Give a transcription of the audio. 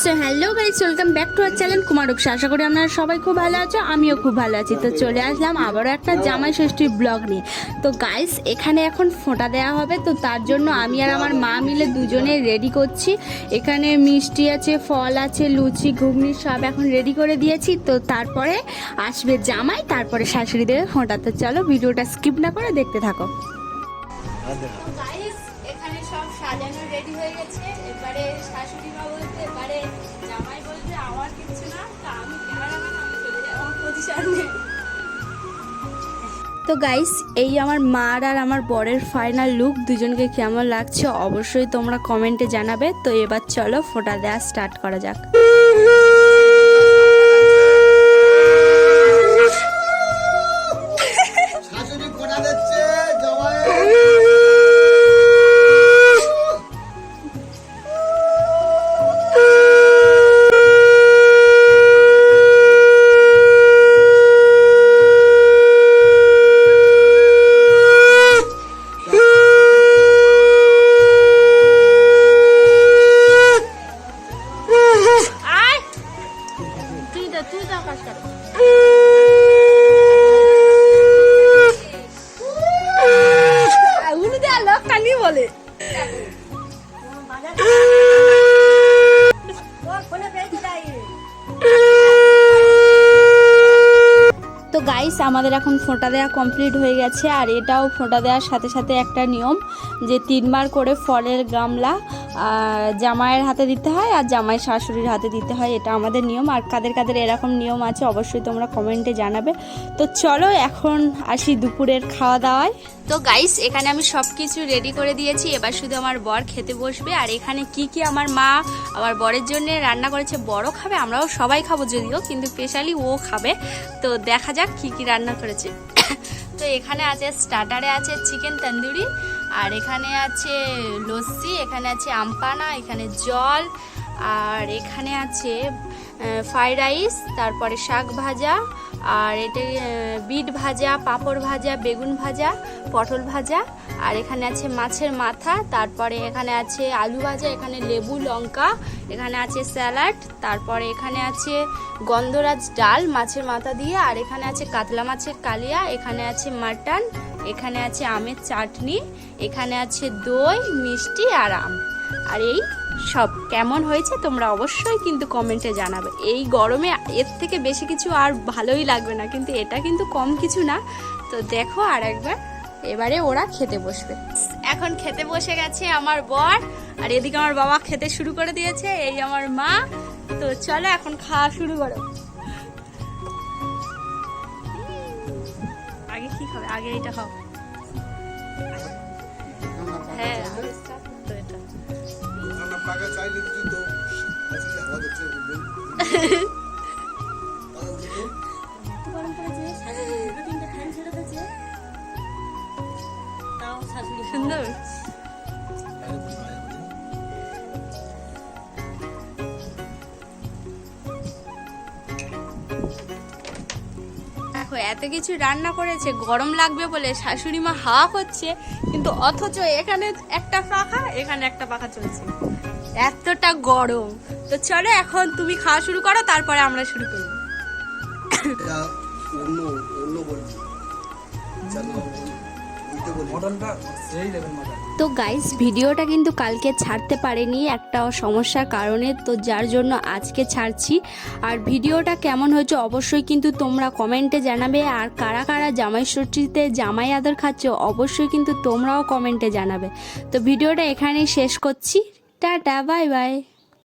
So hello guys welcome back to our channel কুমারক আশা করি আপনারা সবাই খুব ভালো আছো আমিও খুব ভালো আছি। তো চলে আসলাম আবারও একটা জামাই ষষ্ঠীর ব্লগ নিয়ে। তো গাইস এখানে এখন ফোঁটা দেওয়া হবে তো তার জন্য আমি আর আমার মা মিলে দুজনে রেডি করছি। এখানে মিষ্টি আছে ফল আছে লুচি ঘুগনি সব এখন রেডি করে দিয়েছি। তো তারপরে আসবে জামাই তারপরে শাশুড়ি দেবে ফোঁটা। তো চলো ভিডিওটা স্কিপ না করে দেখতে থাকো। গাইস এখানে সব সাজানো রেডি হয়ে গেছে। এবারে শাশুড়ি মা বলতে এবারে জামাই বলতে আমার কিছু না, তা আমি ক্যামেরাম্যান আমি চলে আমার পজিশনে তো গাইস এই আমার মার আর আমার বরের ফাইনাল লুক দুজনকে কেমন লাগছে অবশ্যই তোমরা কমেন্টে জানাবে। তো এবার চলো ফোটা দেওয়া স্টার্ট করা যাক। গাইস আমাদের এখন ফোঁটা দেওয়া কমপ্লিট হয়ে গেছে, আর এটাও ফোঁটা দেওয়ার সাথে সাথে একটা নিয়ম যে তিনবার করে ফলের গামলা জামাইয়ের হাতে দিতে হয় আর জামাই শাশুড়ির হাতে দিতে হয়, এটা আমাদের নিয়ম। আর কাদের কাদের এরকম নিয়ম আছে অবশ্যই তোমরা কমেন্টে জানাবে। তো চলো এখন আসি দুপুরের খাওয়া দাওয়ায়। তো গাইস এখানে আমি সব কিছু রেডি করে দিয়েছি। এবার শুধু আমার বর খেতে বসবে। আর এখানে কি কি আমার মা আমার বরের জন্য রান্না করেছে, বড় খাবে, আমরাও সবাই খাব যদিও, কিন্তু স্পেশালি ও খাবে। তো দেখা যাক কি কি রান্না করেছে। তো এখানে আছে স্টার্টারে আছে চিকেন তন্দুরি আর এখানে আছে লস্যি, এখানে আছে আমপানা, এখানে জল, আর এখানে আছে ফ্রাইড রাইস, তারপরে শাক ভাজা আর এটা বিট ভাজা, পাঁপড় ভাজা, বেগুন ভাজা, পটল ভাজা, আর এখানে আছে মাছের মাথা, তারপরে এখানে আছে আলু ভাজা, এখানে লেবু, লঙ্কা, এখানে আছে স্যালাড, তারপরে এখানে আছে গন্ধরাজ ডাল মাছের মাথা দিয়ে, আর এখানে আছে কাতলা মাছের কালিয়া, এখানে আছে মাটন, এখানে আছে আমের চাটনি, এখানে আছে দই, মিষ্টি আর আম। আর এই সব কেমন হয়েছে তোমরা অবশ্যই কিন্তু কমেন্টে জানাবে। এই গরমে এর থেকে বেশি কিছু আর ভালোই লাগবে না, কিন্তু এটা কিন্তু কম কিছু না। তো দেখো আর একবার, এবারে ওরা খেতে বসবে। এখন খেতে বসে গেছে আমার বর, আর এদিকে আমার বাবা খেতে শুরু করে দিয়েছে, এই আমার মা। তো চলো এখন খাওয়া শুরু করো। আগে কি খাবে? আগে এটা খাও। হ্যাঁ। আমরা পাকা চাইলে দিত আজকে হাওয়া দিচ্ছে বুঝলেন সুন্দর দেখো, এত কিছু রান্না করেছে, গরম লাগবে বলে শাশুড়ি মা হাওয়া করছে, কিন্তু অথচ এখানে একটা পাখা, এখানে একটা পাখা চলছে। এতটা গরম। তো চলো, এখন তুমি খাওয়া শুরু করো, তারপরে আমরা শুরু করব। তো গাইস ভিডিওটা কিন্তু কালকে ছাড়তে পারিনি, একটা সমস্যার কারণে, তো যার জন্য আজকে ছাড়ছি। আর ভিডিওটা কেমন হয়েছে অবশ্যই কিন্তু তোমরা কমেন্টে জানাবে, আর কারা কারা জামাই ষষ্ঠীতে জামাই আদর খাচ্ছ অবশ্যই কিন্তু তোমরাও কমেন্টে জানাবে। তো ভিডিওটা এখানেই শেষ করছি, টাটা বাই বাই